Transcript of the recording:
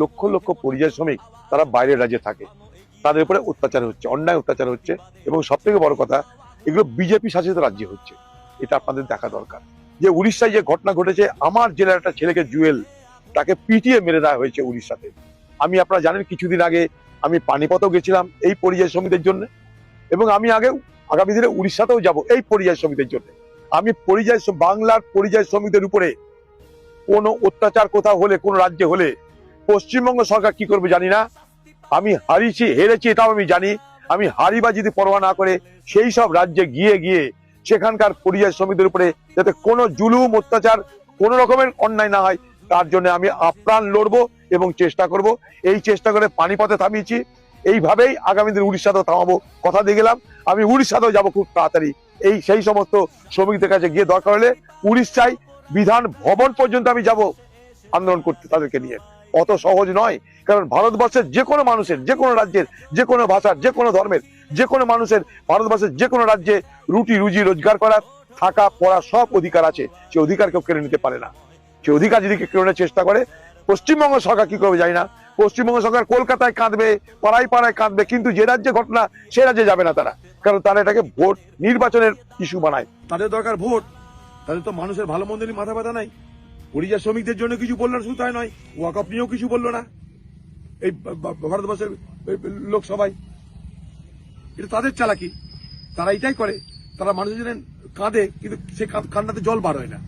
লক্ষ লক্ষ পরিযায়ী শ্রমিক তারা বাইরের রাজ্যে থাকে। তাদের উপরে অত্যাচার হচ্ছে, অন্যায় অত্যাচার হচ্ছে এবং সব থেকে বড় কথা, এগুলো বিজেপি শাসিত রাজ্যে হচ্ছে। এটা আপনাদের দেখা দরকার। যে উড়িষ্যায় যে ঘটনা ঘটেছে, আমার জেলার একটা ছেলেকে জুয়েল, তাকে পিটিয়ে মেরে দেওয়া হয়েছে উড়িষ্যাতে। আমি আপনারা জানেন, কিছুদিন আগে আমি পানিপতও গেছিলাম এই পরিযায়ী শ্রমিকদের জন্য এবং আমি আগেও আগামী দিনে উড়িষ্যাতেও যাব এই পরিযায়ী শ্রমিকদের জন্য। আমি পরিযায়ী বাংলার পরিযায়ী শ্রমিকদের উপরে কোনো অত্যাচার কোথাও হলে, কোন রাজ্যে হলে পশ্চিমবঙ্গ সরকার কি করবে জানি না। আমি হারিয়েছি, হেরেছি এটাও আমি জানি। আমি হারিবা যদি পরোয়া না করে, সেই সব রাজ্যে গিয়ে গিয়ে সেখানকার পরিযায়ী শ্রমিকদের উপরে যাতে কোনো জুলুম, অত্যাচার, কোনো রকমের অন্যায় না হয়, তার জন্য আমি আপ্রাণ লড়বো এবং চেষ্টা করব। এই চেষ্টা করে পানিপথে থামিয়েছি। এইভাবেই আগামী দিন উড়িষ্যাতেও থামাবো কথা দিয়ে গেলাম। আমি উড়িষ্যাতেও যাব খুব তাড়াতাড়ি। এই সেই সমস্ত শ্রমিকদের কাছে গিয়ে দরকার হলে উড়িষ্যায় বিধান ভবন পর্যন্ত আমি যাব আন্দোলন করতে তাদেরকে নিয়ে। অত সহজ নয়। কারণ ভারতবর্ষের যে কোনো মানুষের, যে কোনো রাজ্যের, যে কোনো ভাষার, যে কোনো ধর্মের, যে কোনো মানুষের, ভারতবর্ষের যে কোনো রাজ্যে রুটি, রুজি, রোজগার করার, থাকা পড়া সব অধিকার আছে। সে অধিকার কেউ কেড়ে নিতে পারে না। সে অধিকার যদি কেউ কেড়ে চেষ্টা করে, পশ্চিমবঙ্গ সরকার কি করবে জানি না। পশ্চিমবঙ্গ সরকার কলকাতায় কাঁদবে পাড়ায় পাড়ায় কাঁদবে, কিন্তু যে রাজ্যে ঘটনা, সে রাজ্যে যাবে না তারা। কারণ তারা এটাকে ভোট নির্বাচনের ইস্যু বানায়। তাদের দরকার ভোট। তাদের তো মানুষের ভালো মন্দ নিয়ে মাথা ব্যথা নাই। পরিযায়ী শ্রমিকদের জন্য কিছু বলল না, শুধু তাই নয় ওয়াকআপ নিয়েও কিছু বলল না। এই ভারতবর্ষের লোকসভায়। এটা তাদের চালাকি। তারা এটাই করে, তারা মানুষের কাঁদে কিন্তু সে কান- কান্নাতে জল বার হয় না।